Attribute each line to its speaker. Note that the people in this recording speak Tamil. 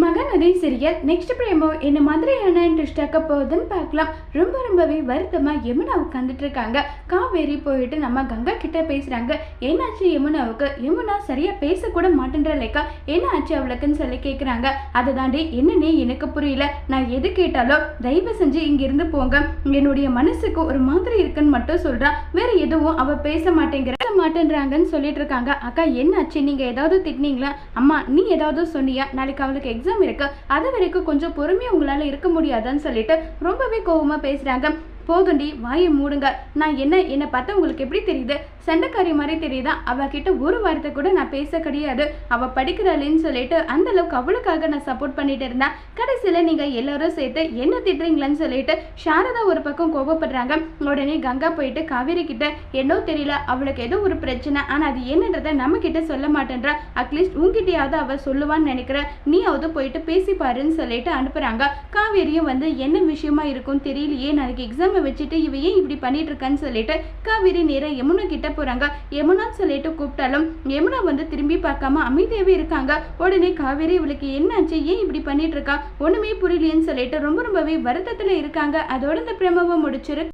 Speaker 1: மகநதி சீரியல் நெக்ஸ்ட் பிரேமோ என்ன மாதிரியான இன்ட்ரெஸ்ட் ஆக்க போகுதுன்னு பார்க்கலாம். ரொம்ப ரொம்பவே வருத்தமாக யமுனா உட்காந்துட்டு இருக்காங்க. காவேரி போயிட்டு நம்ம கங்கா கிட்ட பேசுகிறாங்க என்னாச்சு யமுனாவுக்கு? யமுனா சரியாக பேசக்கூட மாட்டேன்ற லைக்கா? என்ன ஆச்சு அவளுக்குன்னு சொல்லி கேட்குறாங்க அதை தாண்டி என்னன்னே எனக்கு புரியல. நான் எது கேட்டாலும் தயவு செஞ்சு இங்கேருந்து போங்க. என்னுடைய மனசுக்கு ஒரு மாதிரி இருக்குன்னு மட்டும் சொல்கிறான் வேறு எதுவும் அவள் பேச மாட்டேங்கிற மாட்டேன்றாங்கன்னு சொல்லிட்டு இருக்காங்க. அக்கா என்னாச்சு? நீங்கள் ஏதாவது திட்டினீங்களா? அம்மா நீ ஏதாவது சொன்னியா? நாளைக்கு அவளுக்கு எக்ஸாம் இருக்கு. அது வரைக்கும் கொஞ்சம் பொறுமையாக உங்களால் இருக்க முடியாதான்னு சொல்லிட்டு ரொம்பவே கோவமாக பேசுகிறாங்க போதுண்டி வாயை மூடுங்க. நான் என்ன என்னை பார்த்தா உங்களுக்கு எப்படி தெரியுது? சண்டைக்காரி மாதிரி தெரியுதா? அவகிட்ட ஒரு வார்த்தை கூட நான் பேச கிடையாது. அவள் படிக்கிறாளேன்னு சொல்லிட்டு அந்த அளவுக்கு அவளுக்காக நான் சப்போர்ட் பண்ணிட்டு இருந்தேன். கடைசியில் நீங்கள் எல்லாரும் சேர்த்து என்ன திட்டுறீங்களான்னு சொல்லிட்டு சாரதா ஒரு பக்கம் கோபப்படுறாங்க உடனே கங்கா போயிட்டு காவேரி கிட்ட என்னோ தெரியல அவளுக்கு ஏதோ ஒரு பிரச்சனை. ஆனால் அது என்னன்றத நம்ம கிட்ட சொல்ல மாட்டேன்றா. அட்லீஸ்ட் உங்ககிட்டயாவது அவள் சொல்லுவான்னு நினைக்கிறேன். நீயாவது போயிட்டு பேசி பாருன்னு சொல்லிட்டு அனுப்புகிறாங்க காவேரியும் வந்து என்ன விஷயமா இருக்கும் தெரியலையே. நாளைக்கு எக்ஸாம் வச்சுட்டு இவ ஏன் இப்படி பண்ணிட்டு இருக்கான்னு சொல்லிட்டு காவேரி நேரா யமுனா கிட்ட போறாங்க. யமுனான்னு சொல்லிட்டு கூப்பிட்டாலும் யமுனா வந்து திரும்பி பார்க்காம அமைதியாவே இருக்காங்க. உடனே காவேரி இவளுக்கு என்னாச்சு? ஏன் இப்படி பண்ணிட்டு இருக்கா ஒண்ணுமே புரியலையேன்னு சொல்லிட்டு ரொம்ப ரொம்பவே வருத்தத்துல இருக்காங்க. அதோட இந்த பிரமவை முடிச்சிரு